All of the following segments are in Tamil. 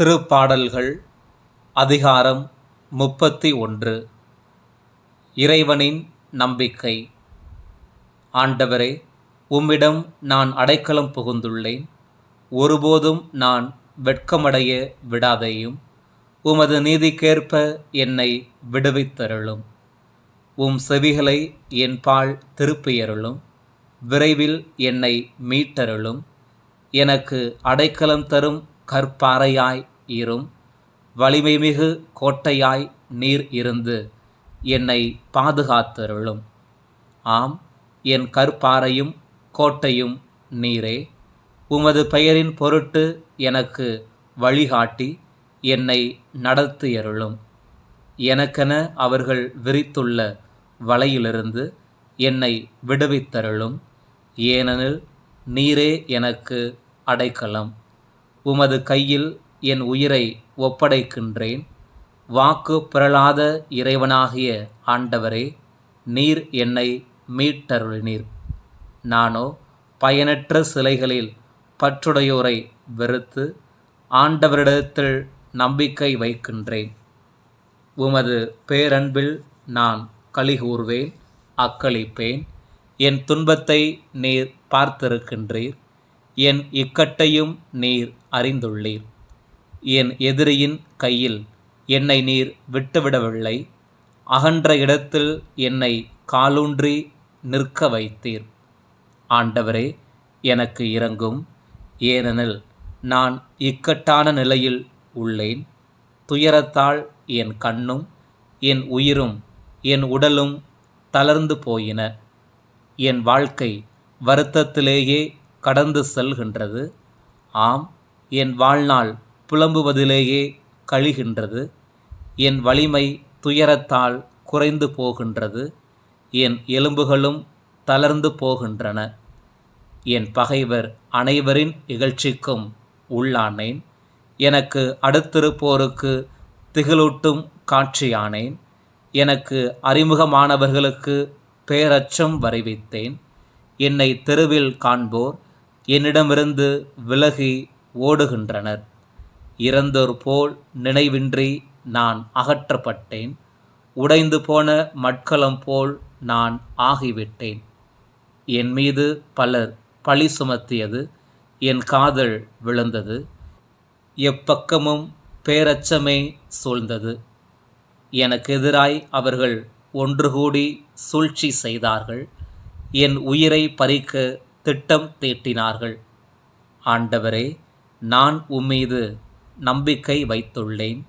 திருப்பாடல்கள் அதிகாரம் முப்பத்தி ஒன்று. இறைவனின் நம்பிக்கை. ஆண்டவரே உம்மிடம் நான் அடைக்கலம் புகுந்துள்ளேன். ஒருபோதும் நான் வெட்கமடைய விடாதேயும். உமது நீதிக்கேற்ப என்னை விடுவித்தருளும். உம் செவிகளை என் பால் திருப்பியருளும். விரைவில் என்னை மீட்டருளும். எனக்கு அடைக்கலம் தரும் கற்பாறையாய் இரும். வலிமைமிகு கோட்டையாய் நீர் இருந்து என்னை பாதுகாத்தருளும். ஆம் என் கற்பாறையும் கோட்டையும் நீரே. உமது பெயரின் பொருட்டு எனக்கு வழிகாட்டி என்னை நடத்தியருளும். எனக்கென அவர்கள் விரித்துள்ள வலையிலிருந்து என்னை விடுவித்தருளும். ஏனெனில் நீரே எனக்கு அடைக்கலம். உமது கையில் என் உயிரை ஒப்படைக்கின்றேன். வாக்கு பிறளாத இறைவனாகிய ஆண்டவரே நீர் என்னை மீட்டருளினீர். நானோ பயனற்ற சிலைகளில் பற்றுடையோரை வெறுத்து ஆண்டவரிடத்தில் நம்பிக்கை வைக்கின்றேன். உமது பேரன்பில் நான் கலிகூர்வேன் அக்களிப்பேன். என் துன்பத்தை நீர் பார்த்திருக்கின்றீர். என் இக்கட்டையும் நீர் அறிந்துள்ளீர். என் எதிரியின் கையில் என்னை நீர் விட்டுவிடவில்லை. அகன்ற இடத்தில் என்னை காலூன்றி நிற்க வைத்தீர். ஆண்டவரே எனக்கு இறங்கும் ஏனெனில் நான் இக்கட்டான நிலையில் உள்ளேன். துயரத்தால் என் கண்ணும் என் உயிரும் என் உடலும் தளர்ந்து போயின. என் வாழ்க்கை வருத்தத்திலேயே கடந்து செல்கின்றது. ஆம் என் வாழ்நாள் புலம்புவதிலேயே கழிகின்றது. என் வலிமை துயரத்தால் குறைந்து போகின்றது. என் எலும்புகளும் தளர்ந்து போகின்றன. என் பகைவர் அனைவரின் இகழ்ச்சிக்கும் உள்ளானேன். எனக்கு அடுத்திருப்போருக்கு திகிலூட்டும் காட்சியானேன். எனக்கு அறிமுகமானவர்களுக்கு பேரச்சம் வரைவித்தேன். என்னை தெருவில் காண்போர் என்னிடமிருந்து விலகி ஓடுகின்றனர். இறந்தோர் போல் நினைவின்றி நான் அகற்றப்பட்டேன். உடைந்து போன மட்கலம் போல் நான் ஆகிவிட்டேன். என் மீது பலர் பழி சுமத்தியது என் காதல் விழுந்தது எப்பக்கமும் பேரச்சமே சூழ்ந்தது. எனக்கு எதிராய் அவர்கள் ஒன்று கூடி சூழ்ச்சி செய்தார்கள். என் உயிரை பறிக்க திட்டம் தீட்டினார்கள். ஆண்டவரே நான் உம்மீது நம்பிக்கை வைத்துள்ளேன்.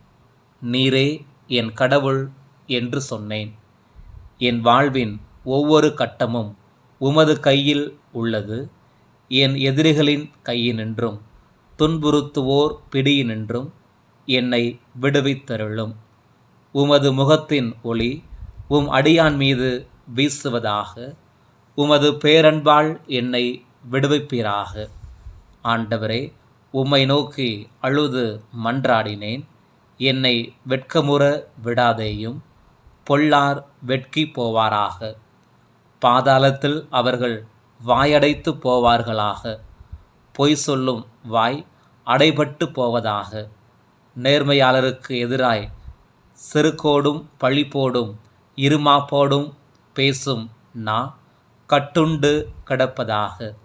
நீரே என் கடவுள் என்று சொன்னேன். என் வாழ்வின் ஒவ்வொரு கட்டமும் உமது கையில் உள்ளது. என் எதிரிகளின் கையினின்றும் துன்புறுத்துவோர் பிடியினின்றும் என்னை விடுவித்தருளும். உமது முகத்தின் ஒளி உம் அடியான் மீது வீசுவதாக. உமது பேரன்பால் என்னை விடுவிப்பீராக. ஆண்டவரே உம்மை நோக்கி அழுது மன்றாடினேன். என்னை வெட்கமுற விடாதேயும் பொல்லார் வெட்கி போவாராக. பாதாளத்தில் அவர்கள் வாயடைத்து போவார்களாக. பொய் சொல்லும் வாய் அடைபட்டு போவதாக. நேர்மையாளருக்கு எதிராய் செருக்கோடும் பழிப்போடும் இருமாப்போடும் பேசும் நா. கட்டுண்டு கிடப்பதாக.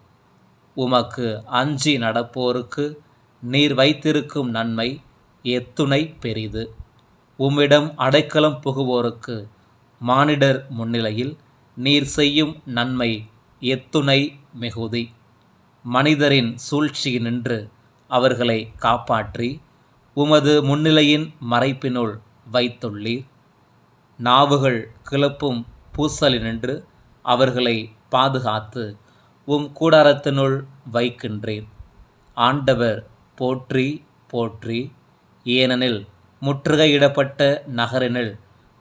உமக்கு அஞ்சி நடப்போருக்கு நீர் வைத்திருக்கும் நன்மை எத்துணை பெரிது. உம்மிடம் அடைக்கலம் புகுவோருக்கு மானிடர் முன்னிலையில் நீர் செய்யும் நன்மை எத்துணை மிகுதி. மனிதரின் சூழ்ச்சியினின்று அவர்களை காப்பாற்றி உமது முன்னிலையின் மறைப்பினுள் வைத்துள்ளீர். நாவுகள் கிளப்பும் பூசலினின்று அவர்களை பாதுகாத்து உம் கூடாரத்தினுள் வைக்கின்றேன். ஆண்டவர் போற்றி போற்றி. ஏனெனில் முற்றுகையிடப்பட்ட நகரினில்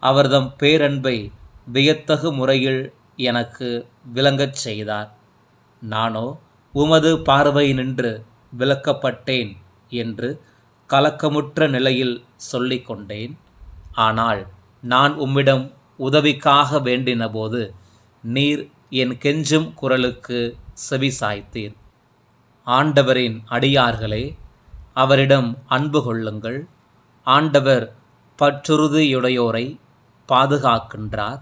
அவர்தம் பேரன்பை வியத்தகு முறையில் எனக்கு விளங்கச் செய்தார். நானோ உமது பார்வை நின்று விலக்கப்பட்டேன் என்று கலக்கமுற்ற நிலையில் சொல்லிக்கொண்டேன். ஆனால் நான் உம்மிடம் உதவிக்காக வேண்டினபோது நீர் என் கெஞ்சும் குரலுக்கு செவி சாய்த்தீர். ஆண்டவரின் அடியார்களே அவரிடம் அன்பு கொள்ளுங்கள். ஆண்டவர் பற்றுறுதியுடையோரை பாதுகாக்கின்றார்.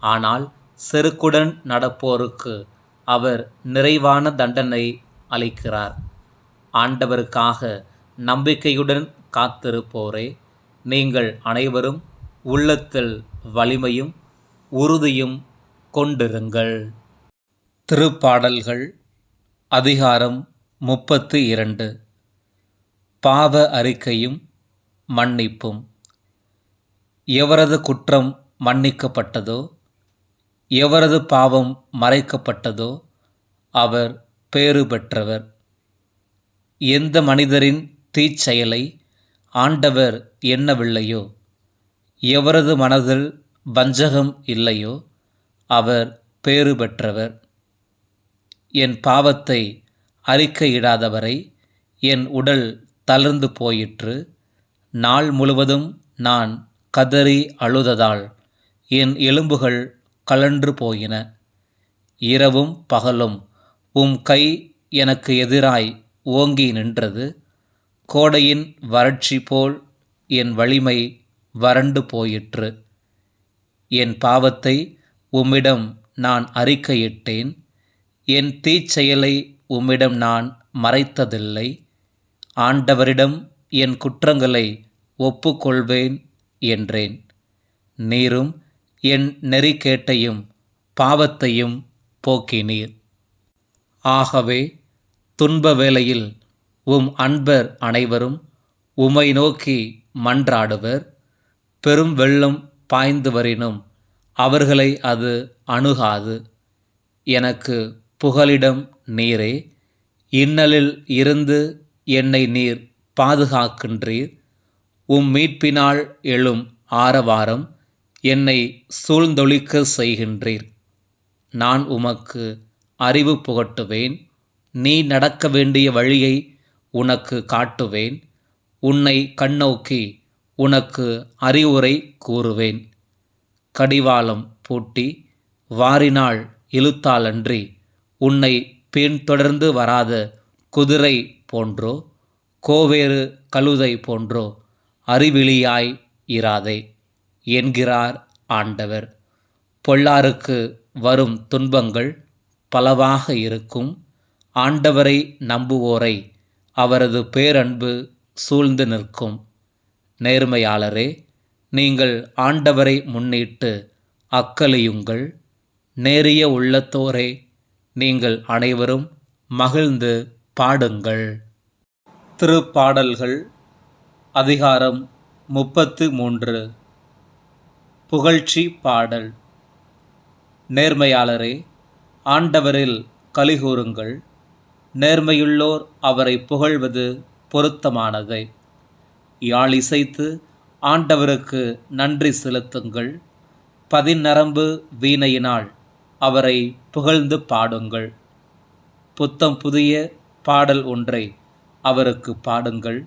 ஆனால் செருக்குடன் நடப்போருக்கு அவர் நிறைவான தண்டனை அளிக்கிறார். ஆண்டவருக்காக நம்பிக்கையுடன் காத்திருப்போரே நீங்கள் அனைவரும் உள்ளத்தில் வலிமையும் உறுதியும் கொண்டிருங்கள். திருப்பாடல்கள் அதிகாரம் முப்பத்து இரண்டு. பாவ அறிக்கையும் மன்னிப்பும். எவரது குற்றம் மன்னிக்கப்பட்டதோ எவரது பாவம் மறைக்கப்பட்டதோ அவர் பேறு பெற்றவர். எந்த மனிதரின் தீச்செயலை ஆண்டவர் எண்ணவில்லையோ எவரது மனதில் வஞ்சகம் இல்லையோ அவர் பேறு பெற்றவர். என் பாவத்தை அறிக்கையிடாதவரை என் உடல் தளர்ந்து போயிற்று. நாள் முழுவதும் நான் கதறி அழுததால் என் எலும்புகள் கலன்று போயின. இரவும் பகலும் உம் கை எனக்கு எதிராய் ஓங்கி நின்றது. கோடையின் வறட்சி போல் என் வலிமை வறண்டு போயிற்று. என் பாவத்தை உம்மிடம் நான் அறிக்கையிட்டேன். என் தீச்செயலை உம்மிடம் நான் மறைத்ததில்லை. ஆண்டவரிடம் என் குற்றங்களை ஒப்புக்கொள்வேன் என்றேன். நீரும் என் நெறிக்கேட்டையும் பாவத்தையும் போக்கினீர். ஆகவே துன்ப வேளையில் உம் அன்பர் அனைவரும் உமை நோக்கி மன்றாடுவர். பெரும் வெள்ளம் பாய்ந்து வரினும் அவர்களை அது அணுகாது. எனக்கு புகலிடம் நீரே இன்னலில் இருந்து என்னை நீர் பாதுகாக்கின்றீர். உம் மீட்பினால் எழும் ஆரவாரம் என்னை சூழ்ந்தொழிக்க செய்கின்றீர். நான் உமக்கு அறிவு புகட்டுவேன். நீ நடக்க வேண்டிய வழியை உனக்கு காட்டுவேன். உன்னை கண்ணோக்கி உனக்கு அறிவுரை கூறுவேன். கடிவாளம் பூட்டி வாரினால் இழுத்தாலன்றி உன்னை பின்தொடர்ந்து வராத குதிரை போன்றோ கோவேறு கழுதை போன்றோ அறிவிலியாய் இராதே என்கிறார் ஆண்டவர். பொல்லாருக்கு வரும் துன்பங்கள் பலவாக இருக்கும். ஆண்டவரை நம்புவோரை அவரது பேரன்பு சூழ்ந்து நிற்கும். நேர்மையாளரே நீங்கள் ஆண்டவரை முன்னிட்டு அக்கலையுங்கள். நேரிய உள்ளத்தோரே நீங்கள் அனைவரும் மகிழ்ந்து பாடுங்கள். திருப்பாடல்கள் அதிகாரம் முப்பத்து மூன்று. புகழ்ச்சி பாடல். நேர்மையாளரே ஆண்டவரில் கலிகூறுங்கள் நேர்மையுள்ளோர் அவரை புகழ்வது பொருத்தமானதை. யாழ் இசைத்து ஆண்டவருக்கு நன்றி செலுத்துங்கள். பதிநரம்பு வீணையினால் அவரை புகழ்ந்து பாடுங்கள். புத்தம் புதிய பாடல் ஒன்றை அவருக்கு பாடுங்கள்.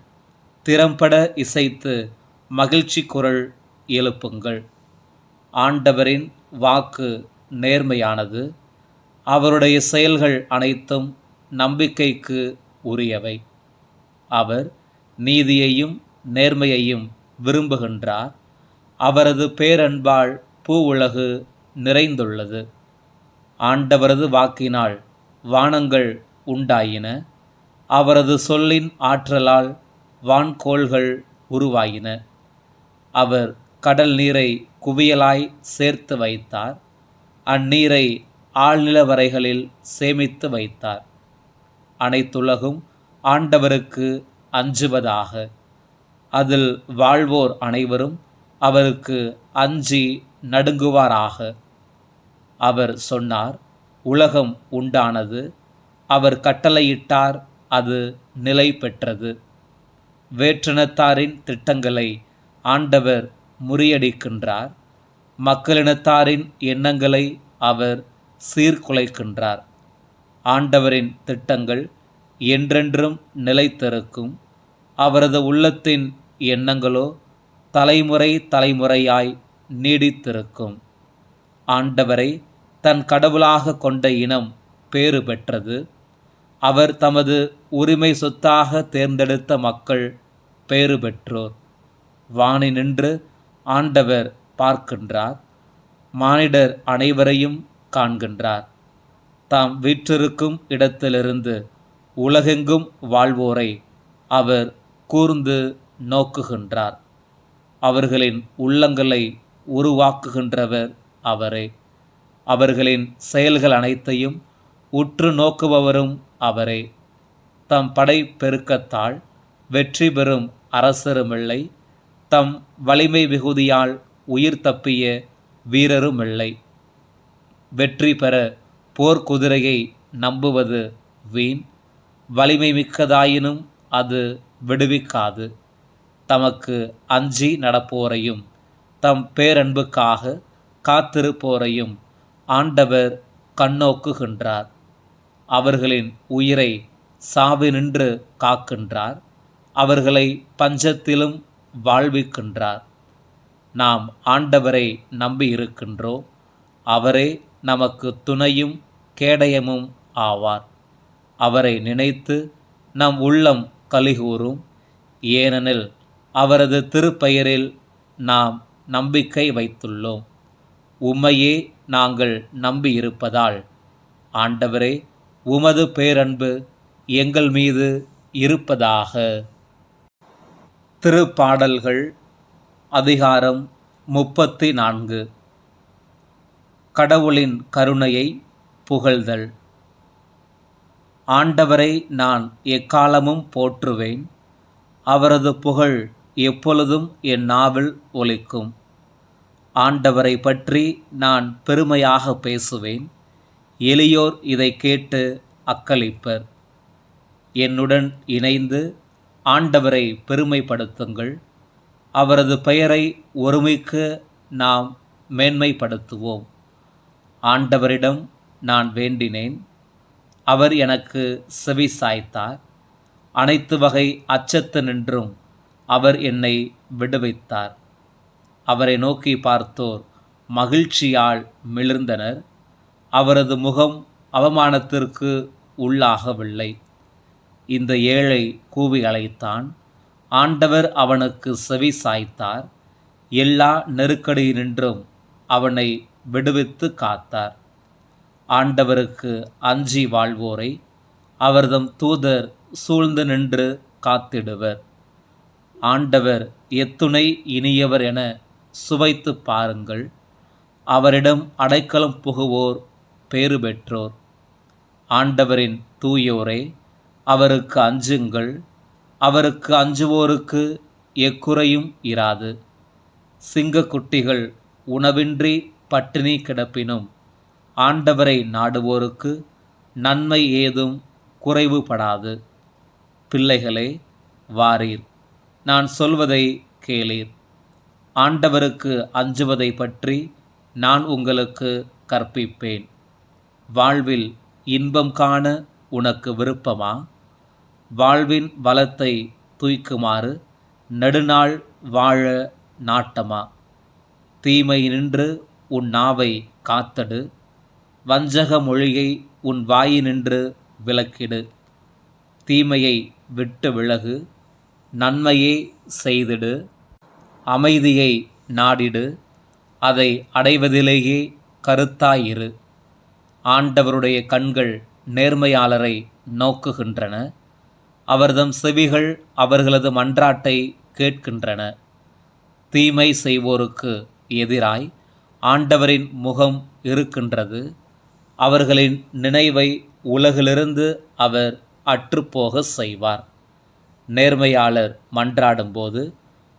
திறம்பட இசைத்து மகிழ்ச்சி குரல் எழுப்புங்கள். ஆண்டவரின் வாக்கு நேர்மையானது. அவருடைய செயல்கள் அனைத்தும் நம்பிக்கைக்கு உரியவை. அவர் நீதியையும் நேர்மையையும் விரும்புகின்றார். அவரது பேரன்பால் பூ உலகு நிறைந்துள்ளது. ஆண்டவரது வாக்கினால் வானங்கள் உண்டாயின. அவரது சொல்லின் ஆற்றலால் வான்கோள்கள் உருவாயின. அவர் கடல் நீரை குவியலாய் சேர்த்து வைத்தார். அந்நீரை ஆழ்நிலவரைகளில் சேமித்து வைத்தார். அனைத்துலகும் ஆண்டவருக்கு அஞ்சுவதாக. அதில் வாழ்வோர் அனைவரும் அவருக்கு அஞ்சி நடுங்குவாராக. அவர் சொன்னார் உலகம் உண்டானது. அவர் கட்டளையிட்டார் அது நிலை பெற்றது. வேற்றினத்தாரின் திட்டங்களை ஆண்டவர் முறியடிக்கின்றார். மக்களினத்தாரின் எண்ணங்களை அவர் சீர்குலைக்கின்றார். ஆண்டவரின் திட்டங்கள் என்றென்றும் நிலைத்திருக்கும். அவரது உள்ளத்தின் எண்ணங்களோ தலைமுறை தலைமுறையாய் நீடித்திருக்கும். ஆண்டவரை தன் கடவுளாக கொண்ட இனம் பேறு பெற்றது. அவர் தமது உரிமை சொத்தாக தேர்ந்தெடுத்த மக்கள் பேறு பெற்றோர். வாணி நின்று ஆண்டவர் பார்க்கின்றார். மானிடர் அனைவரையும் காண்கின்றார். தாம் வீற்றிருக்கும் இடத்திலிருந்து உலகெங்கும் வாழ்வோரை அவர் கூர்ந்து நோக்குகின்றார். அவர்களின் உள்ளங்களை உருவாக்குகின்றவர் அவரே. அவர்களின் செயல்கள் அனைத்தையும் உற்று நோக்குபவரும் அவரே. தம் படை பெருக்கத்தால் வெற்றி பெறும் அரசருமில்லை. தம் வலிமை மிகுதியால் உயிர் தப்பிய வீரருமில்லை. வெற்றி பெற போர்க்குதிரையை நம்புவது வீண். வலிமை மிக்கதாயினும் அது விடுவிக்காது. தமக்கு அஞ்சி நடப்போரையும் தம் பேரன்புக்காக காத்திருப்போரையும் ஆண்டவர் கண்ணோக்குகின்றார். அவர்களின் உயிரை சாவினின்று காக்கின்றார். அவர்களை பஞ்சத்திலும் வாழ்விக்கின்றார். நாம் ஆண்டவரை நம்பி அவரே நமக்கு துணையும் கேடயமும் ஆவார். அவரை நினைத்து நம் உள்ளம் கலிகூறும் ஏனெனில் அவரது திருப்பெயரில் நாம் நம்பிக்கை வைத்துள்ளோம். உம்மையே நாங்கள் நம்பியிருப்பதால். ஆண்டவரே உமது பேரன்பு எங்கள் மீது இருப்பதாக. திருப்பாடல்கள் அதிகாரம் முப்பத்தி நான்கு கடவுளின் கருணையை புகழ்தல். ஆண்டவரை நான் எக்காலமும் போற்றுவேன். அவரது புகழ் எப்பொழுதும் என் நாவில் ஒலிக்கும். ஆண்டவரை பற்றி நான் பெருமையாக பேசுவேன். எளியோர் இதை கேட்டு அக்களிப்பர். என்னுடன் இணைந்து ஆண்டவரை பெருமைப்படுத்துங்கள். அவரது பெயரை ஒருமைக்கு நாம் மேன்மைப்படுத்துவோம். ஆண்டவரிடம் நான் வேண்டினேன். அவர் எனக்கு செவி சாய்த்தார் அனைத்து வகை அச்சத்து நின்றும் அவர் என்னை விடுவித்தார். அவரை நோக்கி பார்த்தோர் மகிழ்ச்சியால் மிளிர்ந்தனர். அவரது முகம் அவமானத்திற்கு உள்ளாகவில்லை. இந்த ஏழை கூவி அழைத்தான். ஆண்டவர் அவனுக்கு செவி சாய்த்தார். எல்லா நெருக்கடியினின்றும் அவனை விடுவித்து காத்தார். ஆண்டவருக்கு அஞ்சி வாழ்வோரை அவர்தம் தூதர் சூழ்ந்து நின்று காத்திடுவர். ஆண்டவர் எத்துணை இனியவர் என சுவைத்து பாருங்கள். அவரிடம் அடைக்கலம் புகுவோர் பேறு பெற்றோர். ஆண்டவரின் தூயோரே அவருக்கு அஞ்சுங்கள். அவருக்கு அஞ்சுவோருக்கு எக்குறையும் இராது. சிங்கக்குட்டிகள் உணவின்றி பட்டினி கிடப்பினும் ஆண்டவரை நாடுவோருக்கு நன்மை ஏதும் குறைவுபடாது. பிள்ளைகளே வாரீர். நான் சொல்வதை கேளீர். ஆண்டவருக்கு அஞ்சுவதை பற்றி நான் உங்களுக்கு கற்பிப்பேன். வாழ்வில் இன்பம் காண உனக்கு விருப்பமா? வாழ்வின் வளத்தை தூய்க்குமாறு நெடுநாள் வாழ நாட்டமா? தீமை நின்று உன் நாவை காத்தடு. வஞ்சக மொழியை உன் வாயினின்று விலக்கிடு தீமையை விட்டு விலகு. நன்மையை செய்திடு அமைதியை நாடிடு அதை அடைவதிலேயே கருத்தாயிரு. ஆண்டவருடைய கண்கள் நேர்மையாளரை நோக்குகின்றன. அவர்தம் செவிகள் அவர்களது மன்றாட்டை கேட்கின்றன. தீமை செய்வோருக்கு எதிராய் ஆண்டவரின் முகம் இருக்கின்றது. அவர்களின் நினைவை உலகிலிருந்து அவர் அற்றுப்போக செய்வார். நேர்மையாளர் மன்றாடும்போது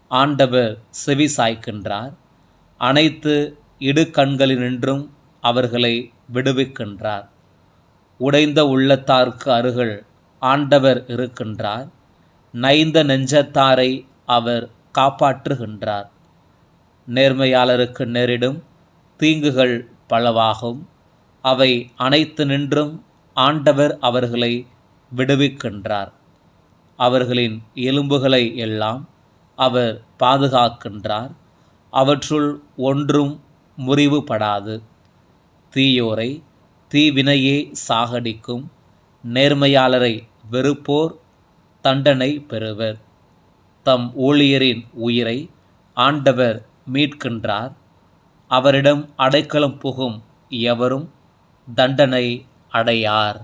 ஆண்டவர் செவி சாய்க்கின்றார். அனைத்து இடுக்கண்களினின்றும் அவர்களை விடுவிக்கின்றார். உடைந்த உள்ளத்தார்க்கு அருகில் ஆண்டவர் இருக்கின்றார். நைந்த நெஞ்சத்தாரை அவர் காப்பாற்றுகின்றார். நேர்மையாளருக்கு நேரிடும் தீங்குகள் பலவாகும். அவை அனைத்து நின்றும் ஆண்டவர் அவர்களை விடுவிக்கின்றார். அவர்களின் எலும்புகளை எல்லாம் அவர் பாதுகாக்கின்றார். அவற்றுள் ஒன்றும் முறிவுபடாது. தீயோரை தீவினையே சாகடிக்கும். நேர்மையாளரை வெறுப்போர் தண்டனை பெறுவர். தம் ஊழியரின் உயிரை ஆண்டவர் மீட்கின்றார். அவரிடம் அடைக்கலம் புகும் எவரும் தண்டனை அடையார்.